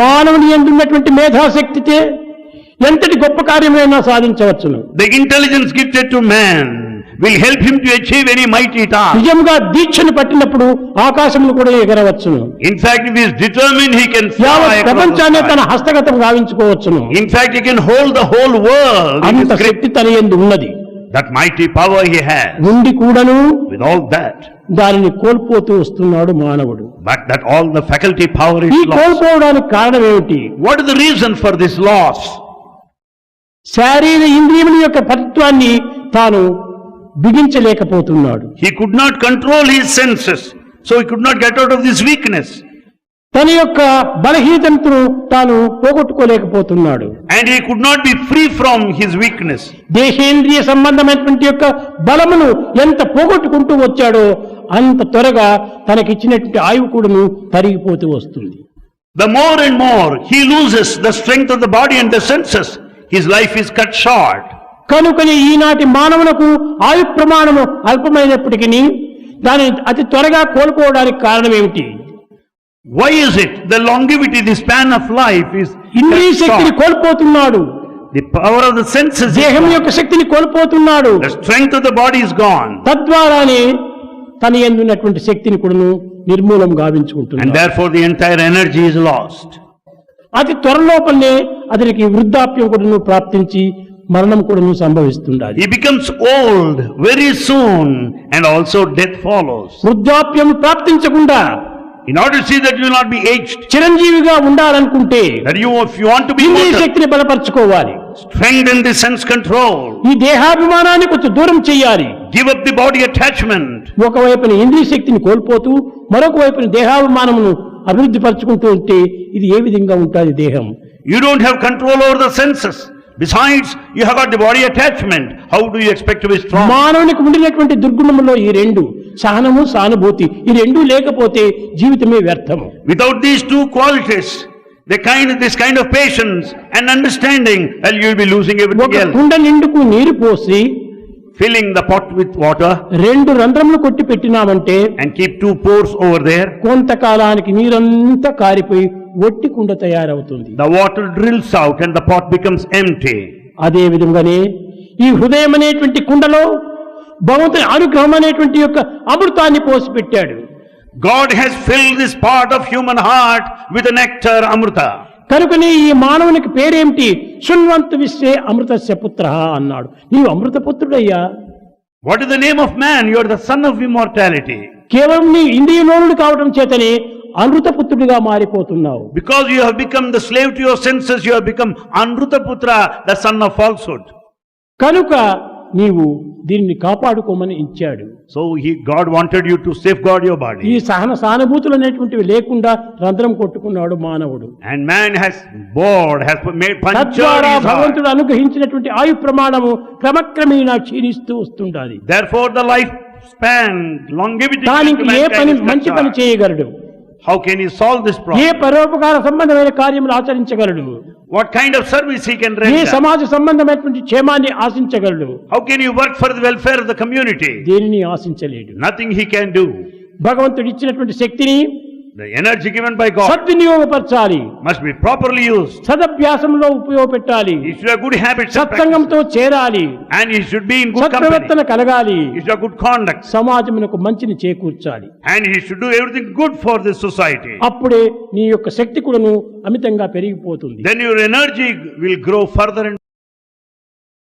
మానవుని ఎందున్నటువంటి మేధాశక్తితే ఎంతటి గొప్ప కార్యమైనా సాధించవచ్చును. The intelligence gifted to man will help him to achieve any mighty task నిజంగా దీక్షను పట్టినప్పుడు ఆకాశములు కూడా ఎగరవచ్చును. In fact determine he can fly ప్రపంచాన్ని తన హస్తగతం గావించుకోవచ్చును. In fact can hold the whole world అంత శక్తి తన యందు ఉన్నది. That mighty power he has ఉండి కూడాను విత్ ఆల్ దట్ దానిని కోల్పోతూ వస్తున్నాడు మానవుడు but that all the faculty power ఈ. కోల్పోవడానికి కారణం ఏమిటి What is the reason for this loss? శారీర ఇంద్రియముల యొక్క పతిత్వాన్ని తాను బిగించలేకపోతున్నాడు He could not control his senses, so he could not get out of this weakness. తన యొక్క బలహీనతను తాను పోగొట్టుకోలేకపోతున్నాడు And he could not be free from his weakness. దేహేంద్రియ సంబంధమైనటువంటి యొక్క బలమును ఎంత పోగొట్టుకుంటూ వచ్చాడో అంత త్వరగా తనకిచ్చినటువంటి ఆయువు కూడాను తరిగిపోతూ వస్తుంది The more and more he loses the strength of the body and the senses, his life is cut short. కనుకని ఈనాటి మానవులకు ఆయు ప్రమాణము అల్పమైనప్పటికీ దాన్ని అతి త్వరగా కోల్పోవడానికి కారణం ఏమిటి Why is it the longevity, the span of life is ఇంద్రియ cut శక్తిని? కోల్పోతున్నాడు The power of the senses, is దేహం. యొక్క శక్తిని కోల్పోతున్నాడు the strength of the body is gone. తద్వారానే తన ఎందున్నటువంటి శక్తిని కూడాను నిర్మూలం And గావించుకుంటున్నాడు therefore the entire energy is lost. అతి త్వరలోపలనే అతనికి వృద్ధాప్యం కూడాను ప్రాప్తించి మరణం కూడాను సంభవిస్తుండాలి He becomes old very soon and also death follows. వృద్ధాప్యం ప్రాప్తించకుండా In order to see that you will not be aged, చిరంజీవిగా ఉండాలనుకుంటే that you, if you want to be ఇంద్రియ శక్తిని బలపరచుకోవాలి strengthen the sense control, ఈ దేహాభిమానాన్ని కొంచెం దూరం చేయాలి give up the body attachment. ఒకవైపున ఇంద్రియ శక్తిని కోల్పోతూ మరొక వైపున దేహాభిమానమును అభివృద్ధి పరచుకుంటూ ఉంటే ఇది ఏ విధంగా ఉంటుంది దేహం You don't have control over the senses. Besides, you have got the body attachment. How do you expect to be strong? మానవునికి ఉండినటువంటి దుర్గుణములో ఈ రెండు సహనము సానుభూతి ఈ రెండు లేకపోతే జీవితమే వ్యర్థము Without these two qualities, the kind, this kind of patience and understanding, well, you'll be losing everything else. కుండ నిండుకు నీరు పోసి Filling the pot with water రెండు రంధ్రములు కొట్టి పెట్టినామంటే and keep two pores over there. కొంతకాలానికి నీరంతా కారిపోయి ఒట్టి కుండ తయారవుతుంది. The water drills out and the pot becomes empty అదే విధంగానే ఈ హృదయం అనేటువంటి కుండలో భగవంత అనుగ్రహం అనేటువంటి యొక్క అమృతాన్ని పోసిపెట్టాడు. God has fill this part of human heart with nectar అమృత కనుకనే ఈ మానవునికి పేరేంటి శున్వంత్ విశ్వే అమృత సపుత్ర అన్నాడు. నీవు అమృత పుత్రుడయ్యా what is the name of man you are the son of immortality కేవలం నీ ఇంద్రియ నోరుడు కావడం చేతనే అనృతపుత్రుడిగా మారిపోతున్నావు. Because you become the slave to your senses you become అనృతపుత్ర the son of falsehood కనుక నీవు దీన్ని కాపాడుకోమని ఇచ్చాడు. So he God wanted you to safeguard your body ఈ సహన సానుభూతులనేటువంటివి లేకుండా రంధ్రం కొట్టుకున్నాడు మానవుడు. And man has bored has made puncture భగవంతుడు అనుగ్రహించినటువంటి ఆయు ప్రమాణము క్రమక్రమేణ క్షీణిస్తూ వస్తుండాలి. Therefore the life span longevity దానికి ఏ పని మంచి పని చేయగలడు? How can you solve this problem ఏ పరోపకార సంబంధమైన కార్యములు ఆచరించగలడు? What kind of service he can render ఈ సమాజ సంబంధమైనటువంటి క్షేమాన్ని ఆశించగలడు? How can you work for the welfare of the community దేనిని ఆశించలేడు? నథింగ్ హీ కెన్ డూ భగవంతుడు ఇచ్చినటువంటి శక్తిని The energy given by God సద్వినియోగపరచాలి must be properly used. సదభ్యాసంలో ఉపయోగపెట్టాలి He should have good habits and practices. సత్సంగంతో చేరాలి And he should be in good company. సత్ప్రవర్తన కలగాలి He should have good conduct. సమాజమునకు మంచిని చేకూర్చాలి And he should do everything good for this society. అప్పుడే నీ యొక్క శక్తి కూడాను అమితంగా పెరిగిపోతుంది Then your energy will grow further and